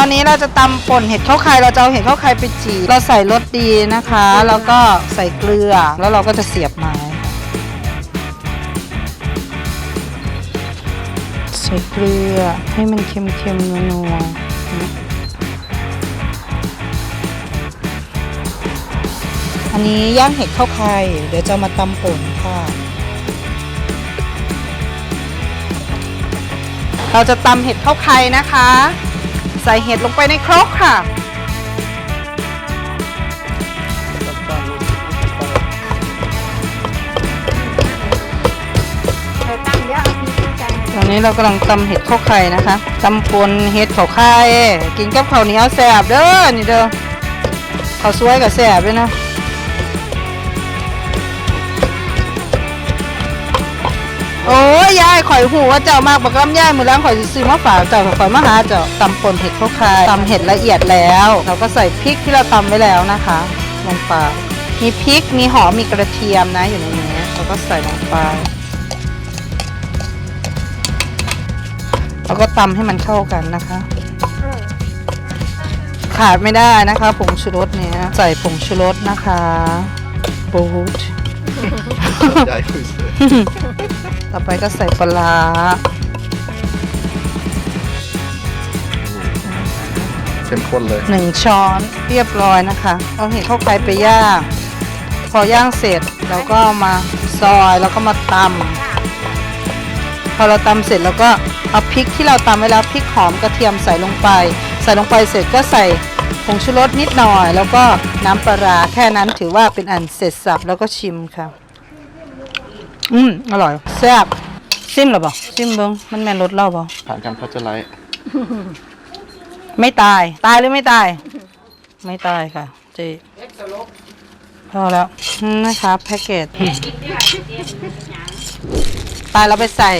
ตอนนี้เราจะตำป่นเห็ดข้าวไข่เราจะเอาเห็ดข้าวไข่ไปจีเราใส่รสดีนะคะ แล้วก็ใส่เกลือ แล้วเราก็จะเสียบไม้ ใส่เกลือให้มันเค็มๆนัวๆ อันนี้ย่างเห็ดข้าวไข่เดี๋ยวจะมาตำป่นค่ะเราจะตำเห็ดข้าวไข่นะคะ ส่เห็ดลงไปในครกค่ะ เราตั้งเดี๋ยวเอาพริกมาใส่ตอนนี้เรากำลังตำเห็ดข้าวไข่นะคะตำปนเห็ดข้าวไข่กินกับข้าวเหนียวแซ่บเด้อนี่เด้อข้าวสวยกับแซ่บด้วยนะ โอ้ยยายข่อยหูว่าเจ้ามากบักลำย่ายมือล้างข่อยสิซื้อมาฝากเจ้าข่อยมาหาเจ้าตำป่นเห็ดข้าวไข่ตำเห็ดละเอียดแล้วเราก็ใส่พริกที่เราตำไว้แล้วนะคะลงไปมีพริกมีหอมมีกระเทียมนะอยู่ในนี้เราก็ใส่ลงไปแล้วก็ตำให้มันเข้ากันนะคะ ขาดไม่ได้นะคะผงชูรสเนี่ยใส่ผงชูรสนะคะบูท ใหญ่คุยเสือต่อไปก็ใส่ปลาร้าเข้มข้นเลยหนึ่งช้อนเรียบร้อยนะคะ เอาเห็ดเข้าไปไปย่างพอย่างเสร็จเราก็เอามาซอยแล้วก็มาตำพอเราตำเสร็จแล้วก็เอาพริกที่เราตำไว้แล้วพริกหอมกระเทียมใส่ลงไป ใส่ลงไปเสร็จก็ใส่ผ งชูรสนิดหน่อย แล้วก็น้ำปลาราแค่นั้นถือว่าเป็นอันเสร็จสับแล้วก็ชิมค่ะ อืมอร่อยแซ่บซิมหรอบ่ซิมเบิ้งมันแม่นรสเล่าบ่ผ่านการพัชไลท์ไม่ตาย ตายหรือไม่ตาย ไม่ตายค่ะเจพอแล้วนะคะแพ็กเกจตายเราไปใส่